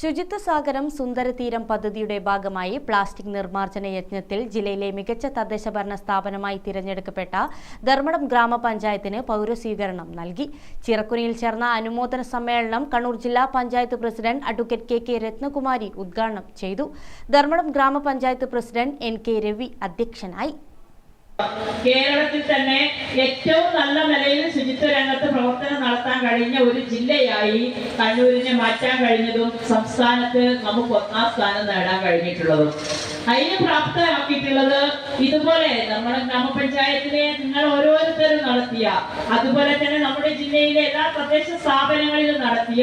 ശുചിത്വ സാഗരം സുന്ദരതീരം പദ്ധതിയുടെ ഭാഗമായി പ്ലാസ്റ്റിക് നിർമ്മാർജന യജ്ഞത്തിൽ ജില്ലയിലെ മികച്ച തദ്ദേശ ഭരണ സ്ഥാപനമായി തിരഞ്ഞെടുക്കപ്പെട്ട ധർമ്മടം ഗ്രാമപഞ്ചായത്തിന് പൗരസ്വീകരണം നൽകി. ചിറക്കുനിയിൽ ചേർന്ന അനുമോദന സമ്മേളനം കണ്ണൂർ ജില്ലാ panchayat president advocate K K Ratnakumari ഉദ്ഘാടനം ചെയ്തു. ധർമ്മടം ഗ്രാമപഞ്ചായത്ത് പ്രസിഡന്റ് എൻ കെ രവി അധ്യക്ഷനായി. കേരളത്തിൽ തന്നെ ഏറ്റവും നല്ല നിലയിൽ ശുചിത്വ രംഗത്ത് പ്രവർത്തനം നടത്താൻ കഴിഞ്ഞ ഒരു ജില്ലയായി കണ്ണൂരിനെ മാറ്റാൻ കഴിഞ്ഞതും സംസ്ഥാനത്ത് നമുക്ക് ഒന്നാം സ്ഥാനം നേടാൻ കഴിഞ്ഞിട്ടുള്ളതും. അതിന് പ്രാപ്തമാക്കിയിട്ടുള്ളത് ഇതുപോലെ നമ്മുടെ ഗ്രാമപഞ്ചായത്തിലെ നിങ്ങൾ ഓരോരുത്തരും നടത്തിയ അതുപോലെ തന്നെ നമ്മുടെ ജില്ലയിലെ എല്ലാ പ്രദേശ സ്ഥാപനങ്ങളിലും നടത്തിയ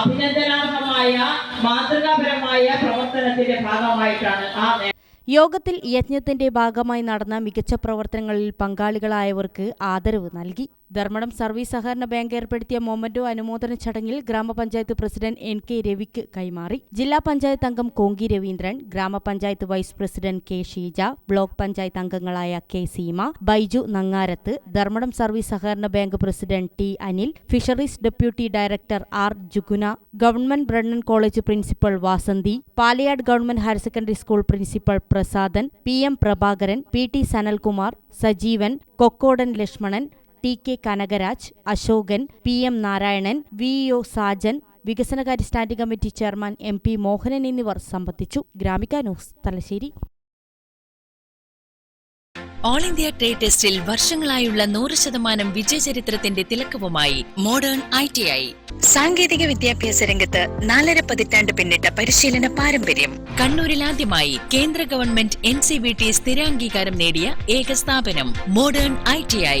അഭിനന്ദനാർഹമായ മാതൃകാപരമായ പ്രവർത്തനത്തിന്റെ ഭാഗമായിട്ടാണ് ആ യോഗത്തിൽ യജ്ഞത്തിന്റെ ഭാഗമായി നടന്ന മികച്ച പ്രവർത്തനങ്ങളിൽ പങ്കാളികളായവർക്ക് ആദരവ് നൽകി. ധർമ്മടം സർവീസ് സഹകരണ ബാങ്ക് ഏർപ്പെടുത്തിയ മൊമന്റോ അനുമോദന ചടങ്ങിൽ ഗ്രാമപഞ്ചായത്ത് പ്രസിഡന്റ് എൻ കെ രവിക്ക് കൈമാറി. ജില്ലാ പഞ്ചായത്ത് അംഗം കോങ്കി രവീന്ദ്രൻ ഗ്രാമപഞ്ചായത്ത് vice president K Sheeja block panchayat അംഗങ്ങളായ കെ സീമ ബൈജു നങ്ങാരത്ത് ധർമ്മടം സർവീസ് സഹകരണ bank president T Anil fisheries deputy director R Juguna government Brennen college principal Vasanthi Palayad government higher secondary school principal Prasadan P M Prabhakaran P T Sanalkumar Sajeevan Kokkodan Lakshmanan T K Kanakaraj Ashokan P M Narayanan V O Sajan വികസനകാര്യ standing committee chairman M P Mohanan എന്നിവർ സംബന്ധിച്ചു. Gramika news Thalassery. All India trade ടെസ്റ്റിൽ വർഷങ്ങളായുള്ള നൂറ് ശതമാനം വിജയചരിത്രത്തിന്റെ തിലക്കവുമായി modern I T I. സാങ്കേതിക വിദ്യാഭ്യാസ രംഗത്ത് നാലര പതിറ്റാണ്ട് പിന്നിട്ട പരിശീലന പാരമ്പര്യം. കണ്ണൂരിൽ ആദ്യമായി കേന്ദ്ര government N C V T സ്ഥിരാംഗീകാരം നേടിയ ഏക സ്ഥാപനം മോഡേൺ ഐ ടി ഐ.